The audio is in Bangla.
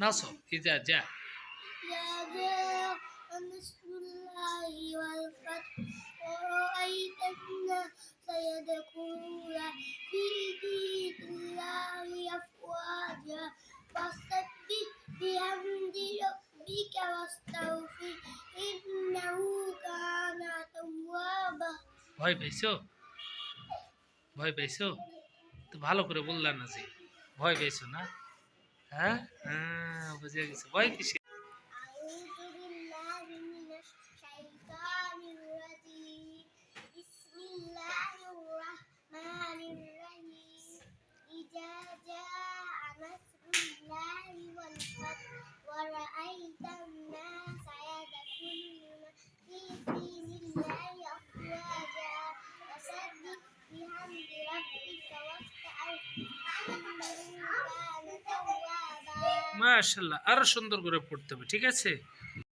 নাচো ইজা যা يا جاء نصر الله والفتح ورأيت الناس يدخلون في دين الله أفواجا فسبح بحمد ربك واستغفر إنه كان توابا ভয় পাইছো ভয় পাইছো তো ভালো করে বললাম না যে ভয় পাইছো না হ্যাঁ হ্যাঁ বুঝে গেছে ভয় কিসে أعوذ بالله من الشيطان الرجيم بسم الله الرحمن الرحيم إذا جاء نصر الله والفتح ورأيت الناس يدخلون في دين الله أفواجا فسبح بحمد ربك واستغفر মাশাল্লাহ আরও সুন্দর করে পড়তে হবে ঠিক আছে?